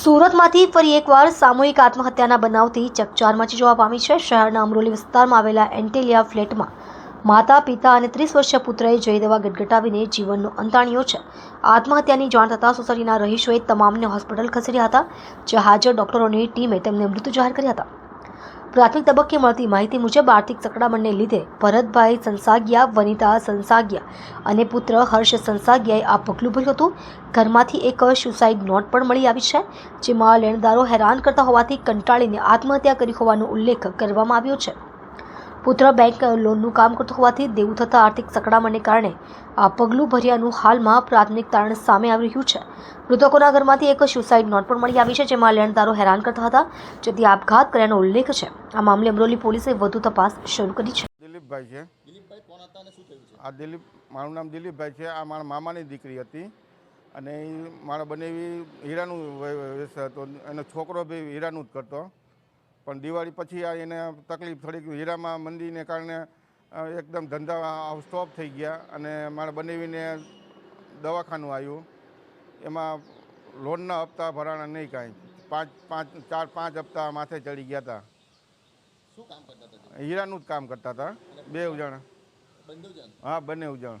સુરતમાંથી ફરી એકવાર સામૂહિક આત્મહત્યાના બનાવથી ચકચાર મચી જોવા પામી છે. શહેરના અમરોલી વિસ્તારમાં આવેલા એન્ટેલિયા ફ્લેટમાં માતા, પિતા અને ત્રીસ વર્ષીય પુત્રએ જઈ દેવા ગટગટાવીને જીવનનો અંત આણ્યો છે. આત્મહત્યાની જાણ થતાં સોસાયટીના રહીશોએ તમામને હોસ્પિટલ ખસેડ્યા હતા, જ્યાં હાજર ડોક્ટરોની ટીમે તેમને મૃત જાહેર કર્યા હતા. પ્રાથમિક તબક્કે મળતી માહિતી મુજબ આર્થિક સંકડામણને લીધે ભરતભાઈ સંસાગિયા, વનિતા સંસાગિયા અને પુત્ર હર્ષ સંસાગિયાએ આ પગલું ભર્યું હતું. ઘરમાંથી એક સુસાઇડ નોટ પણ મળી આવી છે, જેમાં લેણદારો હેરાન કરતા હોવાથી કંટાળીને આત્મહત્યા કરી હોવાનો ઉલ્લેખ કરવામાં આવ્યો છે. પુત્ર બેંક લોનનું કામ કરતો હોવાથી દેવું થતા આર્થિક સકડામણને કારણે આ પગલું ભર્યાનું હાલમાં પ્રાથમિક તારણ સામે આવી રહ્યું છે. મૃતકોના ઘરમાંથી એક સુસાઇડ નોટ પણ મળી આવી છે જેમાં લેણદારો હેરાન કરતા હતા જેથી આપઘાત કર્યાનો ઉલ્લેખ છે. આ મામલે અમરોલી પોલીસે વધુ તપાસ શરૂ કરી છે. દિલીપભાઈ છે. દિલીપભાઈ કોણ હતા અને શું થયું છે? આ દિલીપ મારું નામ દિલીપભાઈ છે. આ મારા મામાની દીકરી હતી. અને મારા બંને હીરાનું વ્યવસાય હતો. એનો છોકરો બી હીરાનું જ કરતો. પણ દિવાળી પછી આ એને તકલીફ થોડીક હીરામાં મંદીને કારણે એકદમ ધંધા સ્ટોપ થઈ ગયા અને મારે બનાવીને દવાખાનું આવ્યું. એમાં લોનના હપ્તા ભરાણા નહીં કાંઈ. પાંચ પાંચ ચાર પાંચ હપ્તા માથે ચડી ગયા હતા શું કામ કરતા હતા? હીરાનું જ કામ કરતા હતા. બે ઉજાણ. હા બંને જણ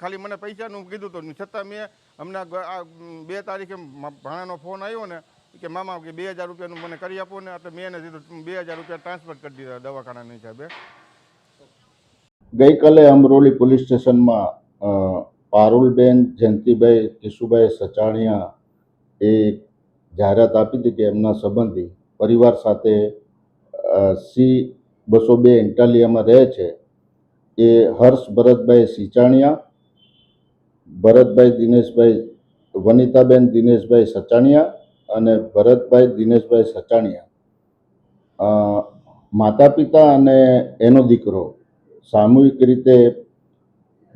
ખાલી મને પૈસાનું કીધું હતું છતાં મેં હમણાં આ બે તારીખે ભાણાનો ફોન આવ્યો ને કે મામા કે બે હજાર રૂપિયાનું મને કરી આપો ને. એટલે મેં એને બે હજાર રૂપિયા ટ્રાન્સફર કરી દીધા દવાખાનાની હિસાબે. ગઈકાલે અમરોલી પોલીસ સ્ટેશનમાં પારુલબેન, જયંતિભાઈ, કિશુભાઈ સચાણિયા એ જાહેરાત આપી હતી કે એમના સંબંધી પરિવાર સાથે સી બસો બે ઇન્ટાલિયામાં રહે છે. એ હર્ષ ભરતભાઈ સિચાણિયા ભરતભાઈ દિનેશભાઈ, વનિતાબેન દિનેશભાઈ સચાણિયા અને ભરતભાઈ દિનેશભાઈ સચાણિયા. માતા પિતા અને એનો દીકરો સામૂહિક રીતે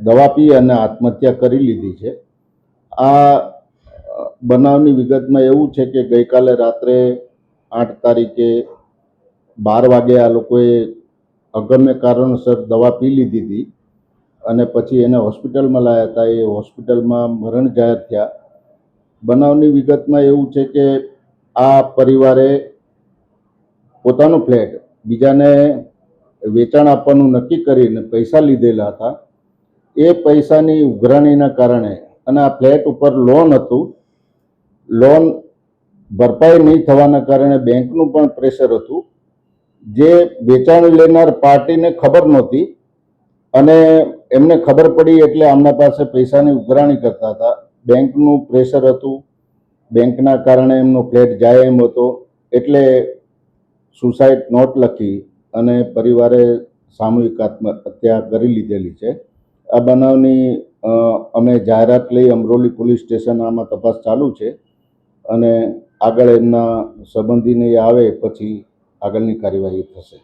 દવા પી અને આત્મહત્યા કરી લીધી છે. આ બનાવની વિગતમાં એવું છે કે ગઈકાલે રાત્રે આઠ તારીખે બાર વાગે આ લોકોએ અગમ્ય કારણસર દવા પી લીધી હતી. અને પછી એને હોસ્પિટલમાં લાવ્યા હતા. એ હોસ્પિટલમાં મરણ જાહેર થયા. બનાવની વિગતમાં એવું છે કે આ પરિવારે પોતાનો ફ્લેટ બીજાને વેચાણ આપવાનું નક્કી કરીને પૈસા લીધેલા હતા. એ પૈસાની ઉઘરાણીના કારણે અને આ ફ્લેટ ઉપર લોન હતું. લોન ભરપાઈ નહીં થવાના કારણે બેંકનું પણ પ્રેશર હતું. જે વેચાણ લેનાર પાર્ટીને ખબર નહોતી અને એમને ખબર પડી એટલે આમના પાસે પૈસાની ઉઘરાણી કરતા હતા. બેંકનું પ્રેશર હતું. બેંકના કારણે એમનો ફ્લેટ જાય એમ હતો. એટલે સુસાઇડ નોટ લખી અને પરિવારે સામૂહિક આત્મહત્યા કરી લીધેલી છે. આ બનાવની અમે જાહેરાત લઈ અમરોલી પોલીસ સ્ટેશન આમાં તપાસ ચાલુ છે અને આગળ એમના સંબંધીને આવે પછી આગળની કાર્યવાહી થશે.